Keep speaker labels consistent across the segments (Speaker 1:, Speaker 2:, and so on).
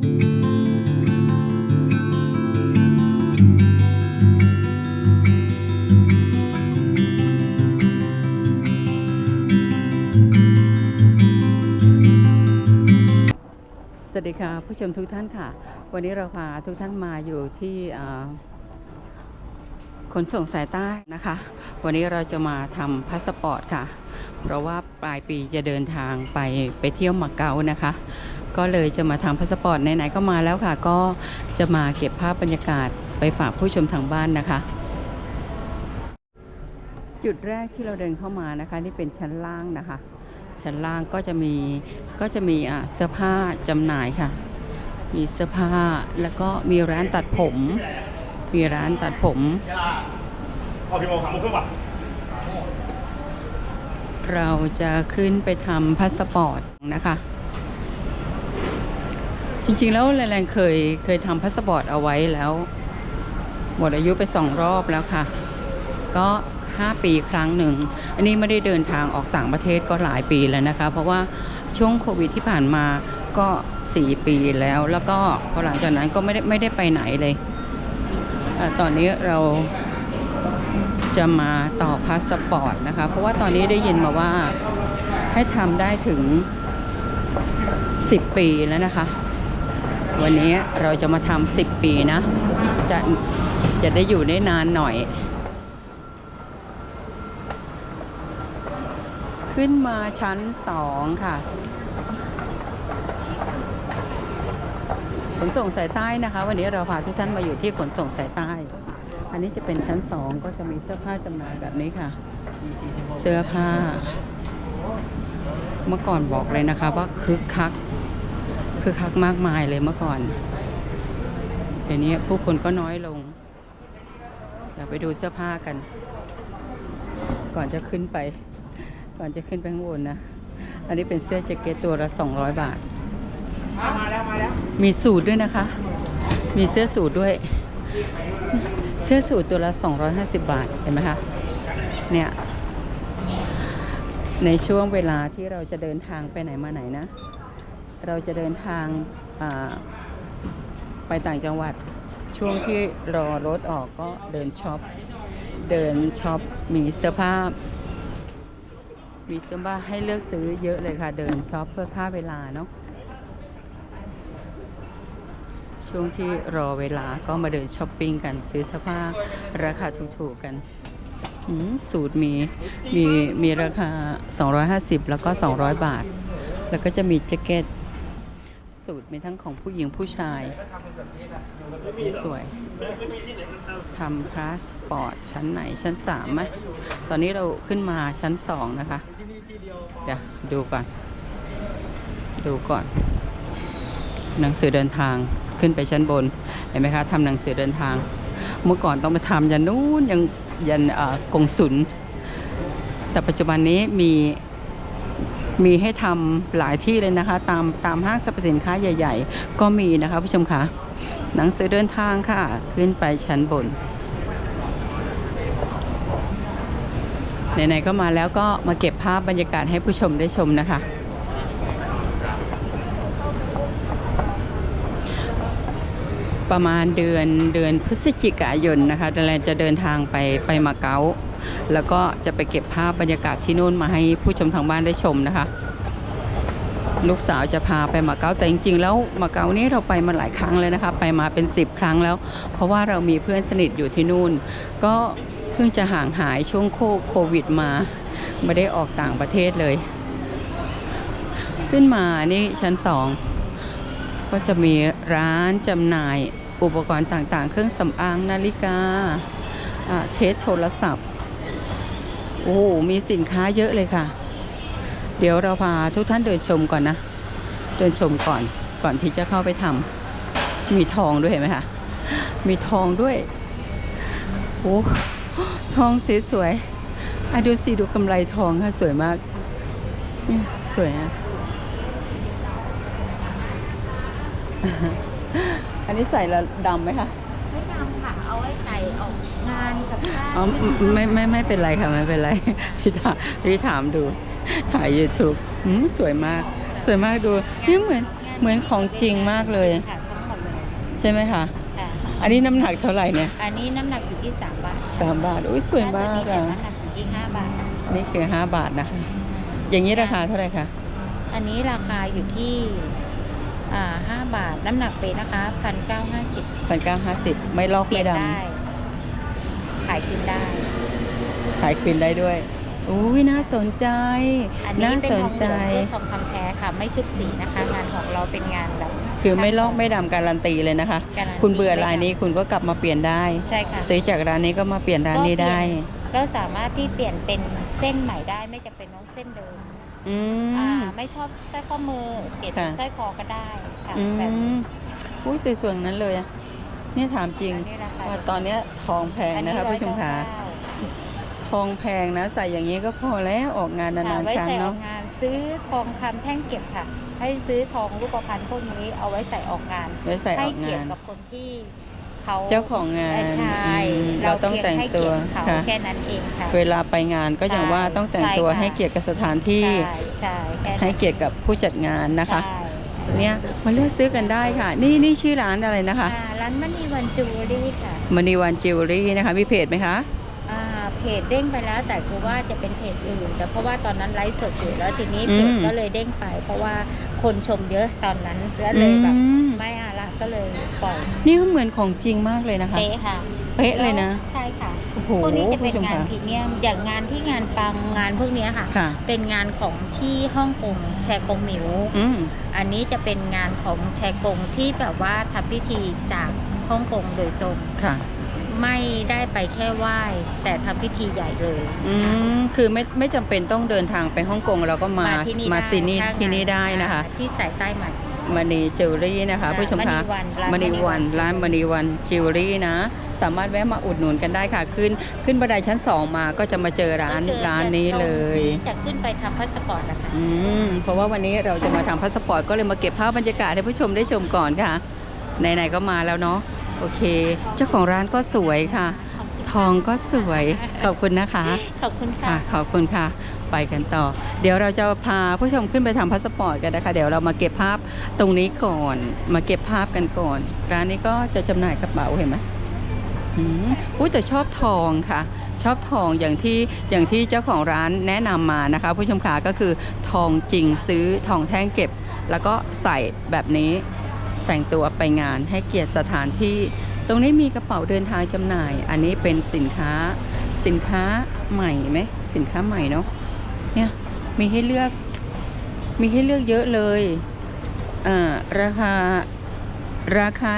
Speaker 1: สวัสดีค่ะ ผู้ชมทุกท่านค่ะ วันนี้เราพาทุกท่านมาอยู่ที่ขนส่งสายใต้นะคะ วันนี้เราจะมาทำพาสปอร์ตค่ะ เพราะว่าปลายปีจะเดินทางไปไปเที่ยวมาเก๊านะคะ ก็เลยจะมาทำพาสปอร์ตไหนๆก็มาแล้วค่ะ ก็จะมาเก็บภาพบรรยากาศไปฝากผู้ชมทางบ้านนะคะ จุดแรกที่เราเดินเข้ามานะคะ นี่เป็นชั้นล่างนะคะ ชั้นล่างก็จะมีก็จะมีอะเสื้อผ้าจำหน่ายค่ะ มีเสื้อผ้าแล้วก็มีร้านตัดผม มีร้านตัดผม
Speaker 2: ออกกี่โมงสามโมงครึ่งป่ะ
Speaker 1: เราจะขึ้นไปทำพาสปอร์ตนะคะ จริงๆแล้วแรงๆเคยเคยทำพาสปอร์ตเอาไว้แล้ว หมดอายุไปสองรอบแล้วค่ะ ก็5 ปีครั้งหนึ่ง อันนี้ไม่ได้เดินทางออกต่างประเทศก็หลายปีแล้วนะคะ เพราะว่าช่วงโควิดที่ผ่านมาก็ 4 ปีแล้ว แล้วก็พอหลังจากนั้นก็ไม่ได้ไม่ได้ไปไหนเลยอตอนนี้เรา จะมาต่อพาสปอร์ตนะคะ เพราะว่าตอนนี้ได้ยินมาว่าให้ทำได้ถึง 10 ปีแล้วนะคะ วันนี้เราจะมาทำ10 ปีนะ จะจะได้อยู่ได้นานหน่อย ขึ้นมาชั้นสองค่ะขนส่งสายใต้นะคะ วันนี้เราพาทุกท่านมาอยู่ที่ขนส่งสายใต้ อันนี้จะเป็นชั้นสองก็จะมีเสื้อผ้าจำหน่ายแบบนี้ค่ะ เสื้อผ้า เมื่อก่อนบอกเลยนะคะว่าคึกคักคึกคักมากมายเลยเมื่อก่อนเดี๋ยวนี้ผู้คนก็น้อยลงเดี๋ยวไปดูเสื้อผ้ากัน ก่อนจะขึ้นไป ก่อนจะขึ้นไปข้างบนนะ อันนี้เป็นเสื้อแจ็คเก็ตตัวละ 200 บาท
Speaker 2: มาแล้วมาแล้ว
Speaker 1: มีสูตรด้วยนะคะ มีเสื้อสูตรด้วยเสื้อสูตรตัวละ 250 บาท เห็นไหมคะ เนี่ย ในช่วงเวลาที่เราจะเดินทางไปไหนมาไหนนะ เราจะเดินทางาไปต่างจังหวัด ช่วงที่รอรถออกก็เดินช็อป เดินช็อป มีเสื้อผ้า มีเสื้อผ้าให้เลือกซื้อเยอะเลยค่ะ เดินช็อปเพื่อค่าเวลาเนาะ ช่วงที่รอเวลาก็มาเดินช้อปปิ้งกันซื้อเสื้อผ้าราคาถูกๆกันสูตรมีมีมีราคา 250 แล้วก็ 200 บาท แล้วก็จะมีแจ็คเก็ต สูตรมีทั้งของผู้หญิงผู้ชายสวยๆทำพาสปอร์ตชั้นไหนชั้น3ไหมตอนนี้เราขึ้นมาชั้น 2 นะคะ เดี๋ยวดูก่อน ดูก่อน หนังสือเดินทาง ขึ้นไปชั้นบนเห็นไหมคะทำหนังสือเดินทาง เมื่อก่อนต้องไปทำยันนู้นยังยันเอ่อกงสุลแต่ปัจจุบันนี้มีมีให้ทำหลายที่เลยนะคะ ตามตามห้างสรรพสินค้าใหญ่ ๆ ก็มีนะคะผู้ชมคะหนังสือเดินทางค่ะ ขึ้นไปชั้นบนไหนๆก็มาแล้วก็มาเก็บภาพบรรยากาศให้ผู้ชมได้ชมนะคะ ประมาณเดือนเดือนพฤศจิกายนนะคะดแลนจะเดินทางไปไปมาเก๊าแล้วก็จะไปเก็บภาพบรรยากาศที่นู่นมาให้ผู้ชมทางบ้านได้ชมนะคะ ลูกสาวจะพาไปมาเก๊าแต่จริง ๆ แล้วมาเก๊านี้เราไปมาหลายครั้งเลยนะคะ ไปมาเป็น 10 ครั้งแล้ว เพราะว่าเรามีเพื่อนสนิทอยู่ที่นู่น ก็เพิ่งจะห่างหายช่วงโควิดมาไม่ได้ออกต่างประเทศเลย ขึ้นมานี่ชั้นสองก็จะมีร้านจำหน่าย อุปกรณ์ต่างๆ เครื่องสำอางนาฬิกาเคสโทรศัพท์ โอ้โห มีสินค้าเยอะเลยค่ะ เดี๋ยวเราพาทุกท่านเดินชมก่อนนะ เดินชมก่อนก่อนที่จะเข้าไปทำมีทองด้วยเห็นไหมคะมีทองด้วยโอ้ทองสวยๆอะดูสิดูกำไรทองค่ะสวยมากนี่สวยอะ นนี้ใส่แล้วดำไหมคะ
Speaker 3: ไม่ดำค่ะเอาไว้ใส่ออกงานกับข้าว
Speaker 1: อ๋อไม่ไม่ไม่เป็นไรค่ะไม่เป็นไรพี่ถามพี่ถามดูถ่าย YouTube อืมสวยมาก สวยมากดูเนี่ยเหมือน
Speaker 3: งาน
Speaker 1: เหมือนของจริงมากเลย
Speaker 3: ค่ะทั้งหมดเลย
Speaker 1: ใช่ไหมคะ
Speaker 3: ค่ะ
Speaker 1: อันนี้น้ำหนักเท่าไหร่เนี่ย
Speaker 3: อันนี้น้ำหนักอยู่ที่สามบาท
Speaker 1: สามบาทอุ้ยสวยมาก
Speaker 3: ถ้ตัวนี้จะ
Speaker 1: อะ
Speaker 3: น้ำหนักอยู่ที่ห้าบาท
Speaker 1: นี่คือห้าบาทนะคะอย่างนี้ราคาเท่าไหร่คะ
Speaker 3: อันนี้ราคาอยู่ที่อ่า ห้าบาทน้ำหนักเป๊ะนะคะพันเก้าห้าสิบ
Speaker 1: พันเก้าห้าสิบไม่ลอก
Speaker 3: เปลี่
Speaker 1: ไม่
Speaker 3: ยน
Speaker 1: ด
Speaker 3: ได้ขายคืนได้ำ
Speaker 1: ขายควินได้ด้วยอุ้ยน่าสนใจ
Speaker 3: อันนี้
Speaker 1: น่า
Speaker 3: เป็น
Speaker 1: ส
Speaker 3: ท
Speaker 1: น
Speaker 3: องเห
Speaker 1: ใจ
Speaker 3: ลืองเพื่อทองคำแท้ค่ะ ไม่ชุบสีนะคะ งานของเราเป็นงานแบบ
Speaker 1: คือไม่ลอกไม่ดำการันตีเลยนะคะ
Speaker 3: การันตี
Speaker 1: คุณเบื่อลายนี้คุณก็กลับมาเปลี่ยนได้
Speaker 3: ใช่ค่ะ
Speaker 1: ซื้อจากร้านนี้ก็มาเปลี่ยนร้านนี้ได้
Speaker 3: เราสามารถที่เปลี่ยนเป็นเส้นใหม่ได้ไม่จำเป็นต้องเส้นเดิม
Speaker 1: อื
Speaker 3: อ่าม ไม่ชอบสร้อยข้อมือเปลี่ยนเป็น
Speaker 1: ค่ะ
Speaker 3: สร้อยคอก็ได้ค่ะ
Speaker 1: อื
Speaker 3: แบบ
Speaker 1: มอุ้ยสวยๆนั้นเลยอะเนี่ยถามจริง
Speaker 3: อันนี้ราคา
Speaker 1: ว่าตอนเนี้ยทองแพงนะคะผู้ชมคะทองแพงนะ ใส่อย่างนี้ก็พอแล้วออกงาน
Speaker 3: ค่ะ
Speaker 1: นาน
Speaker 3: ไว้
Speaker 1: ๆครั้ง
Speaker 3: ใส่ออ
Speaker 1: เนาะ
Speaker 3: กงานซื้อทองคำแท่งเก็บค่ะ ให้ซื้อทองรูปพรรณพวกนี้เอาไว้ใส่ออกงาน
Speaker 1: ไว้ใส่อ
Speaker 3: ให้
Speaker 1: อก
Speaker 3: เกียรงาติ
Speaker 1: น
Speaker 3: กับคนที่ เขา
Speaker 1: เจ้าของงาน
Speaker 3: เใช่
Speaker 1: อืมเราต้อง
Speaker 3: พีย
Speaker 1: แต่ง
Speaker 3: ให้
Speaker 1: ตัว
Speaker 3: เกียรติเขา
Speaker 1: ค่ะ
Speaker 3: แค่นั้นเองค่ะ
Speaker 1: เวลาไปงานก็อย่างว่าต้องแต่งตัว
Speaker 3: ใช่ค่ะ
Speaker 1: ให้เกียรติกับสถานที่
Speaker 3: ใช่ใช่แค่นั้น
Speaker 1: ให้เกียรติกับผู้จัดงานนะคะ
Speaker 3: ใช่
Speaker 1: เนี่ยมาเลือกซื้อกันได้ค่ะ นี่นี่ชื่อร้านอะไรนะคะ
Speaker 3: อ่าร้านมันนีวันจูเวลรี่ค่ะ
Speaker 1: มณีวันจิวเวลรี่นะคะมีเพจไหมคะ
Speaker 3: อ่า เพจเด้งไปแล้ว แต่คือว่าจะเป็นเพจอื่น แต่เพราะว่าตอนนั้นไลฟ์สดอยู่แล้วทีนี้
Speaker 1: อื
Speaker 3: เพ
Speaker 1: ม
Speaker 3: จก็เลยเด้งไป เพราะว่าคนชมเยอะตอนนั้นก็เลยแบบ
Speaker 1: อืม
Speaker 3: ไม่อะละก็เลยปล่อย
Speaker 1: นี่ก็เหมือนของจริงมากเลยนะคะ
Speaker 3: เป๊ะค่ะ
Speaker 1: เป๊ะเลยนะ
Speaker 3: ใช่ค่ะ
Speaker 1: โอ้โห
Speaker 3: พวกนี้จะเป็น
Speaker 1: ผู้ชม
Speaker 3: งาน
Speaker 1: ค่ะ
Speaker 3: พรีเมียมอย่างงานที่งานปังงานพวกเนี้ยค่ะ
Speaker 1: ค่ะ
Speaker 3: เป็นงานของที่ฮ่องกงแชกงหมิว
Speaker 1: อืม
Speaker 3: อันนี้จะเป็นงานของแชกงที่แบบว่าทำพิธีจากฮ่องกงโดยตรง
Speaker 1: ค่ะ
Speaker 3: ไม่ได้ไปแค่ไหว้แต่ทำพิธีใหญ่เลย
Speaker 1: อืมคือไม่ไม่จำเป็นต้องเดินทางไปฮ่องกงเราก็มา
Speaker 3: ที่นี่
Speaker 1: มา
Speaker 3: ได้
Speaker 1: ซีนี่
Speaker 3: ถ้าง
Speaker 1: ที่นี่ได้นะคะ
Speaker 3: อ่าที่สายใต้ใหม่
Speaker 1: มณีจิวเวลรี่นะคะ ผู้ชมคะ
Speaker 3: มณีวัน
Speaker 1: มณีวันร้านมณีวันจิวเวลรี่นะ สามารถแวะมาอุดหนุนกันได้ค่ะ ขึ้นขึ้นบันไดชั้นสองมาก็จะมาเจอร้าน
Speaker 3: ก็เจอ
Speaker 1: ร้านนี้เลย
Speaker 3: ตรงที่จะขึ้นไปทำพาสปอร์ตนะคะ
Speaker 1: อืมเพราะว่าวันนี้เราจะมาทำพาสปอร์ตก็เลยมาเก็บภาพบรรยากาศให้ผู้ชมได้ชมก่อนค่ะไหนๆก็มาแล้วเนาะ โอเค เจ้าของร้านก็สวยค่ะ ทองก็สวยขอบคุณนะคะ
Speaker 3: ขอบคุณ
Speaker 1: ค่ะ
Speaker 3: ค่ะ
Speaker 1: ขอบคุณค่ะ ไปกันต่อ เดี๋ยวเราจะพาผู้ชมขึ้นไปทำพาสปอร์ตกันนะคะ เดี๋ยวเรามาเก็บภาพตรงนี้ก่อน มาเก็บภาพกันก่อน ร้านนี้ก็จะจำหน่ายกระเป๋าเห็นไหมอืมอุ้ยแต่ชอบทองค่ะ ชอบทองอย่างที่อย่างที่เจ้าของร้านแนะนำมานะคะ ผู้ชมขาก็คือทองจริงซื้อทองแท่งเก็บ แล้วก็ใส่แบบนี้ แต่งตัวไปงานให้เกียรติสถานที่ ตรงนี้มีกระเป๋าเดินทางจำหน่าย อันนี้เป็นสินค้าสินค้าใหม่ไหมสินค้าใหม่เนาะเนี่ยมีให้เลือกมีให้เลือกเยอะเลยอ่าราคาราคา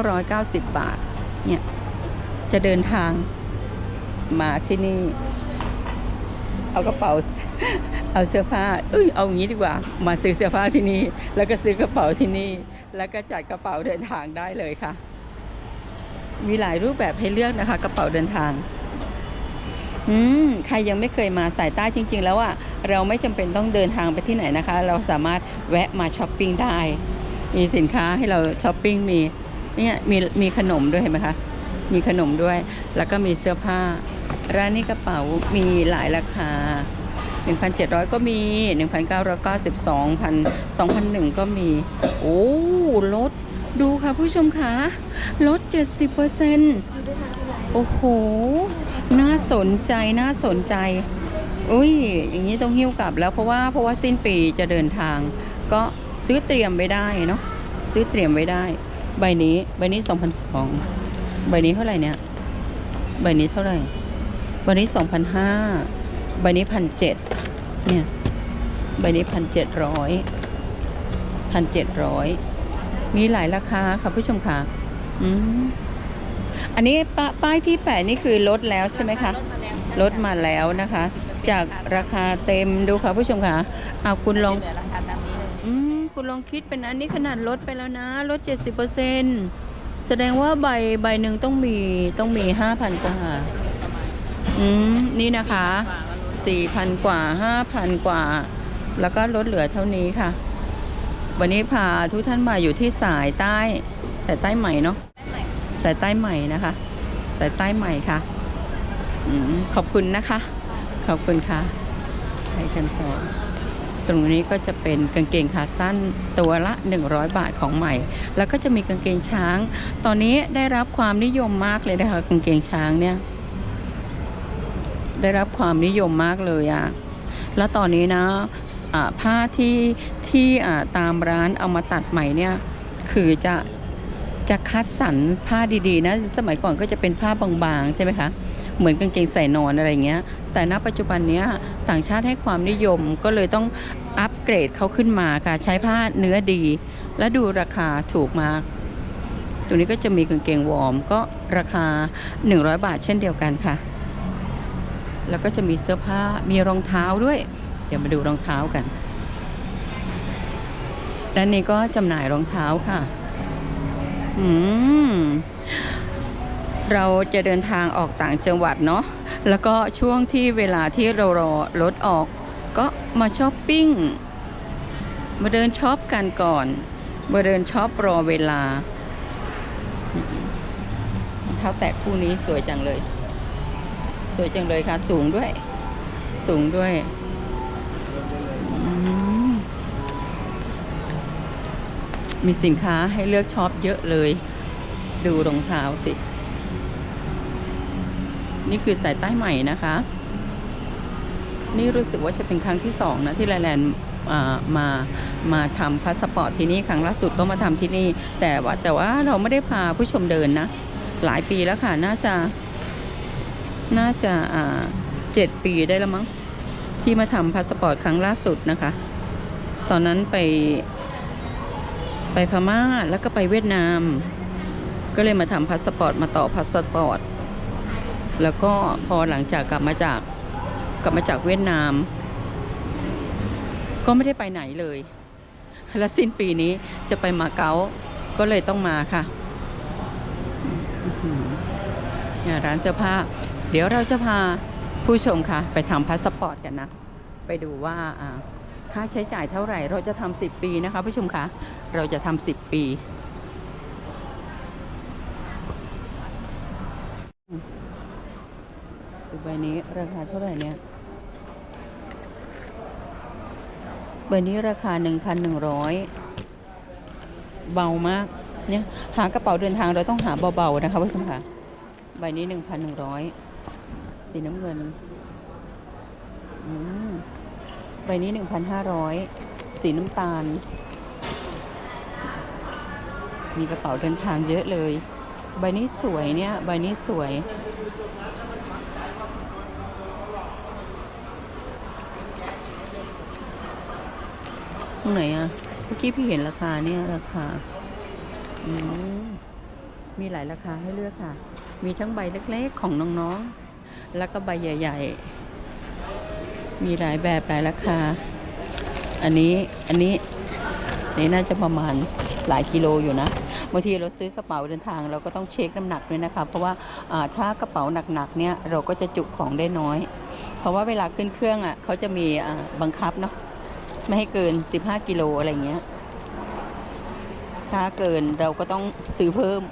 Speaker 1: 1,990 บาทเนี่ยจะเดินทางมาที่นี่ เอากระเป๋าเอาเสื้อผ้าเอ้ยเอาอย่างนี้ดีกว่า มาซื้อเสื้อผ้าที่นี่ แล้วก็ซื้อกระเป๋าที่นี่ แล้วก็จัดกระเป๋าเดินทางได้เลยค่ะ มีหลายรูปแบบให้เลือกนะคะ กระเป๋าเดินทางอืมใครยังไม่เคยมาสายใต้จริง ๆ แล้วอะเราไม่จำเป็นต้องเดินทางไปที่ไหนนะคะ เราสามารถแวะมาช้อปปิ้งได้ มีสินค้าให้เราช้อปปิ้งมีเนี่ยมีมีขนมด้วยเห็นไหมคะมีขนมด้วย แล้วก็มีเสื้อผ้า ร้านนี้กระเป๋ามีหลายราคา 1,700 ก็มี 1,990 2,000 2,001 ก็มี โอ้ลดดูค่ะผู้ชมคะลด 70%โอ้โห น่าสนใจน่าสนใจ อุ้ย อย่างนี้ต้องหิ้วกลับแล้วเพราะว่าเพราะว่าสิ้นปีจะเดินทาง ก็ซื้อเตรียมไว้ได้เนาะซื้อเตรียมไว้ได้ ใบนี้ใบนี้2,002ใบนี้เท่าไหร่เนี่ย ใบนี้เท่าไหร่ใบนี้2,005 ใบนี้1,700เนี่ยใบนี้1,700 1,700มีหลายราคาค่ะผู้ชมค่ะอืมอันนี้ปป้ายที่แปะนี่คือลดแล้วใช่ไหมคะลดมาแล้วนะคะ จากราคาเต็มดูค่ะผู้ชมค่ะเอาคุณลอง
Speaker 3: อืม
Speaker 1: คุณลองคิดเป็นอันนี้ขนาดลดไปแล้วนะ ลด70%แสดงว่าใบใบหนึ่งต้องมีต้องมี5,000กว่าอืมนี่นะคะ 4,000 กว่า 5,000 กว่า แล้วก็ลดเหลือเท่านี้ค่ะ วันนี้พาทุกท่านมาอยู่ที่สายใต้สายใต้ใหม่เนาะสายใต้ใหม่นะคะ สายใต้ใหม่ค่ะอขอบคุณนะคะ ขอบคุณค่ะไปกันต่อตรงนี้ก็จะเป็นกางเกงขาสั้นตัวละ 100 บาทของใหม่ แล้วก็จะมีกางเกงช้าง ตอนนี้ได้รับความนิยมมากเลยนะคะกางเกงช้างเนี่ย ได้รับความนิยมมากเลยอะแล้วตอนนี้นะอ่าผ้าที่ที่ตามร้านเอามาตัดใหม่เนี่ยคือจะจะคัดสรรผ้าดีๆนะสมัยก่อนก็จะเป็นผ้าบางๆใช่ไหมคะเหมือนกางเกงใส่นอนอะไรเงี้ย แต่ณปัจจุบันเนี้ยต่างชาติให้ความนิยมก็เลยต้องอัปเกรดเขาขึ้นมาค่ะ ใช้ผ้าเนื้อดี และดูราคาถูกมากตัวนี้ก็จะมีกางเกงวอร์มก็ราคา 100 บาทเช่นเดียวกันค่ะ แล้วก็จะมีเสื้อผ้ามีรองเท้าด้วย เดี๋ยวมาดูรองเท้ากันด้านนี้ก็จำหน่ายรองเท้าค่ะอืมเราจะเดินทางออกต่างจังหวัดเนาะแล้วก็ช่วงที่เวลาที่เรารอรถออก ก็มาช้อปปิ้ง มาเดินช็อปกันก่อน มาเดินช็อปรอเวลารองเท้าแตะคู่นี้สวยจังเลย วยจังเลยค่ะ สูงด้วย สูงด้วยมีสินค้าให้เลือกช็อปเยอะเลย ดูรองเท้าสิ นี่คือสายใต้ใหม่นะคะ นี่รู้สึกว่าจะเป็นครั้งที่สองนะที่ไลแลนด์มามาทำพาสปอร์ตที่นี่ครั้งล่าสุดก็มาทำที่นี่ แต่ว่าแต่ว่าเราไม่ได้พาผู้ชมเดินนะ หลายปีแล้วค่ะ น่าจะ น่าจะอ่าเจ็ดปีได้แล้วมั้ง ที่มาทำพาสปอร์ตครั้งล่าสุดนะคะ ตอนนั้นไป ไปพม่าแล้วก็ไปเวียดนาม ก็เลยมาทำพาสปอร์ตมาต่อพาสปอร์ตแล้วก็พอหลังจากกลับมาจากกลับมาจากเวียดนาม ก็ไม่ได้ไปไหนเลย แล้วสิ้นปีนี้จะไปมาเก๊าก็เลยต้องมาค่ะเนี่ยร้านเสื้อผ้า เดี๋ยวเราจะพาผู้ชมค่ะ ไปทำพาสปอร์ตกันนะ ไปดูว่าค่าใช้จ่ายเท่าไหร่ เราจะทำสิบปีนะคะผู้ชมคะเราจะทำสิบปี ดูใบนี้ราคาเท่าไหร่เนี่ยใบนี้ราคา 1,100 เบามากเนี่ยหากระเป๋าเดินทางเราต้องหาเบาๆนะคะผู้ชมค่ะใบนี้ 1,100 สีน้ำเงินใบนี้1,500สีน้ำตาล มีกระเป๋าเดินทางเยอะเลย ใบนี้สวยเนี่ย ใบนี้สวย ตรงไหนอะเมื่อกี้พี่เห็นราคาเนี่ยราคาอืมมีหลายราคาให้เลือกค่ะ มีทั้งใบเล็กๆของน้องๆ แล้วก็ใบใหญ่ ๆ มีหลายแบบหลายราคา อันนี้อันนี้นนี้น่าจะประมาณหลายกิโลอยู่นะบางทีเราซื้อกระเป๋าเดินทางเราก็ต้องเช็คน้ำหนักด้วยนะคะเพราะว่าถ้ากระเป๋าหนักๆเนี่ยเราก็จะจุของได้น้อย เพราะว่าเวลาขึ้นเครื่องอะเขาจะมีบังคับเนาะไม่ให้เกิน 15 กิโลอะไรเงี้ยถ้าเกินเราก็ต้องซื้อเพิ่ม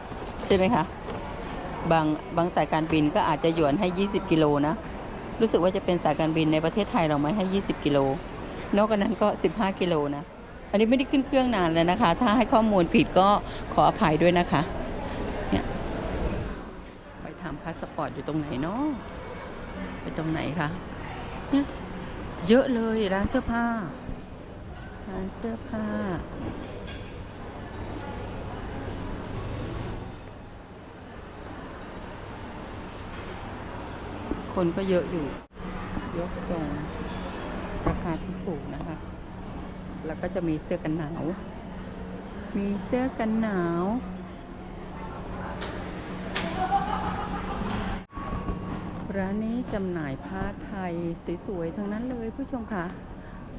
Speaker 1: ใช่ไหมคะ บางบางสายการบินก็อาจจะหยวนให้ 20 กิโลนะ รู้สึกว่าจะเป็นสายการบินในประเทศไทยเราไม่ให้ 20 กิโล นอกจากนั้นก็ 15 กิโลนะ อันนี้ไม่ได้ขึ้นเครื่องนานแล้วนะคะ ถ้าให้ข้อมูลผิดก็ขออภัยด้วยนะคะเนี่ยไปทำพาสปอร์ตอยู่ตรงไหนเนาะไปตรงไหนคะเนี่ยเยอะเลยร้านเสื้อผ้าร้านเสื้อผ้า คนก็เยอะอยู่ ยกทรงราคาที่ถูกนะคะ แล้วก็จะมีเสื้อกันหนาว มีเสื้อกันหนาว ร้านนี้จำหน่ายผ้าไทยสวยๆทั้งนั้นเลยผู้ชมค่ะ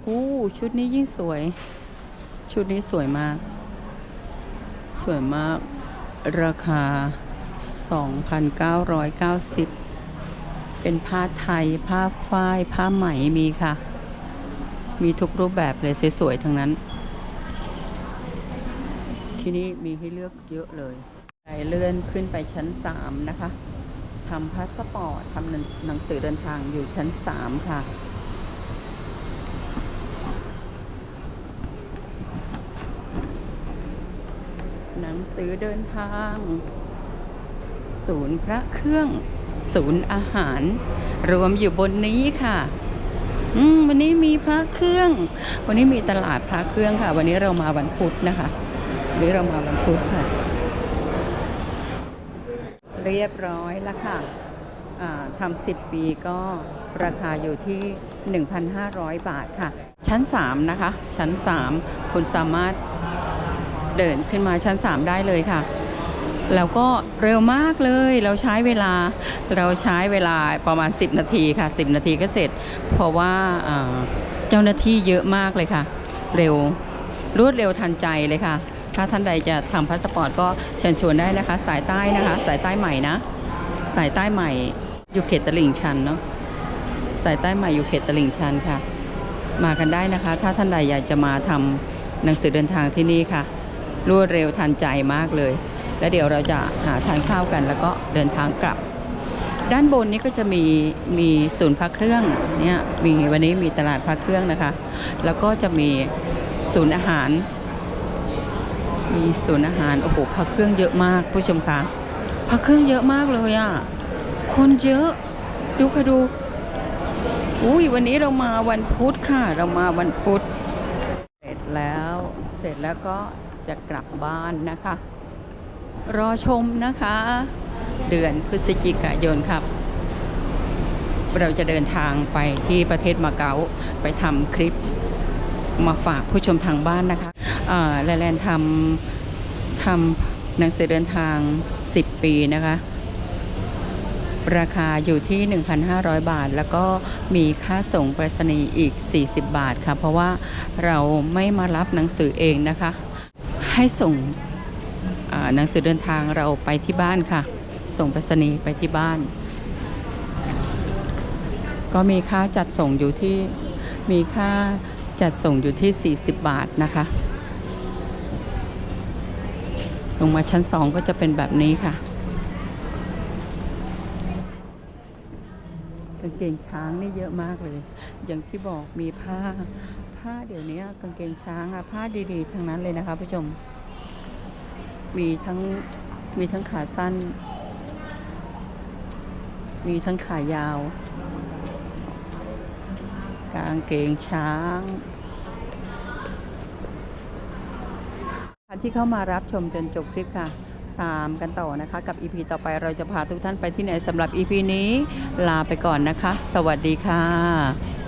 Speaker 1: อู้ชุดนี้ยิ่งสวย ชุดนี้สวยมาก สวยมาก ราคา 2,990 เป็นผ้าไทย ผ้าฝ้าย ผ้าไหมมีค่ะ มีทุกรูปแบบเลยสวยๆทั้งนั้น ที่นี่มีให้เลือกเยอะเลยไปเลื่อนขึ้นไปชั้น 3 นะคะทำพาสปอร์ตทำหนังสือเดินทางอยู่ชั้น 3 ค่ะหนังสือเดินทาง ศูนย์พระเครื่อง ศูนย์อาหาร รวมอยู่บนนี้ค่ะอืมวันนี้มีพระเครื่อง วันนี้มีตลาดพระเครื่องค่ะ วันนี้เรามาวันพุธนะคะ วันนี้เรามาวันพุธค่ะ เรียบร้อยแล้วค่ะทำสิบปีก็ราคาอยู่ที่ 1,500 บาทค่ะ ชั้น 3 นะคะ ชั้น 3 คุณสามารถเดินขึ้นมาชั้น 3 ได้เลยค่ะ แล้วก็เร็วมากเลย เราใช้เวลา เราใช้เวลาประมาณ 10 นาทีค่ะ 10 นาทีก็เสร็จ เพราะว่าเจ้าหน้าที่เยอะมากเลยค่ะ เร็วรวดเร็วทันใจเลยค่ะ ถ้าท่านใดจะทำพาสปอร์ตก็เชิญชวนได้นะคะ สายใต้นะคะ สายใต้ใหม่นะ สายใต้ใหม่อยู่เขตตลิ่งชันเนาะ สายใต้ใหม่อยู่เขตตลิ่งชันค่ะ มากันได้นะคะ ถ้าท่านใดอยากจะมาทำหนังสือเดินทางที่นี่ค่ะ รวดเร็วทันใจมากเลย แล้วเดี๋ยวเราจะหาทานข้าวกัน แล้วก็เดินทางกลับ ด้านบนนี้ก็จะมีมีศูนย์พักเครื่องเนี่ยมีวันนี้มีตลาดพักเครื่องนะคะ แล้วก็จะมีศูนย์อาหาร มีศูนย์อาหารโอ้โหพักเครื่องเยอะมากผู้ชมคะพักเครื่องเยอะมากเลยอะ่ะคนเยอะดูค่ะดูอุ้ยวันนี้เรามาวันพุธค่ะ เรามาวันพุธเสร็จแล้วเสร็จแล้วก็จะกลับบ้านนะคะ รอชมนะคะ เดือนพฤศจิกายนครับ เราจะเดินทางไปที่ประเทศมาเก๊าไปทำคลิปมาฝากผู้ชมทางบ้านนะคะแลแลนทำทำหนังสือเดินทาง 10 ปีนะคะ ราคาอยู่ที่ 1,500 บาท แล้วก็มีค่าส่งไปรษณีย์อีก 40 บาทค่ะ เพราะว่าเราไม่มารับหนังสือเองนะคะ ให้ส่ง หนังสือเดินทางเราไปที่บ้านค่ะ ส่งไปรษณีย์ไปที่บ้าน ก็มีค่าจัดส่งอยู่ที่มีค่าจัดส่งอยู่ที่ 40 บาทนะคะ ลงมาชั้นสองก็จะเป็นแบบนี้ค่ะกางเกงช้างนี่เยอะมากเลย อย่างที่บอกมีผ้า ผ้าเดี๋ยวนี้กางเกงช้างอะผ้าดีๆทั้งนั้นเลยนะคะผู้ชม มีทั้งมีทั้งขาสั้น มีทั้งขายาว กางเกงช้างที่เข้ามารับชมจนจบคลิปค่ะ ตามกันต่อนะคะ กับ EP ต่อไปเราจะพาทุกท่านไปที่ไหนสำหรับ EP นี้ ลาไปก่อนนะคะ สวัสดีค่ะ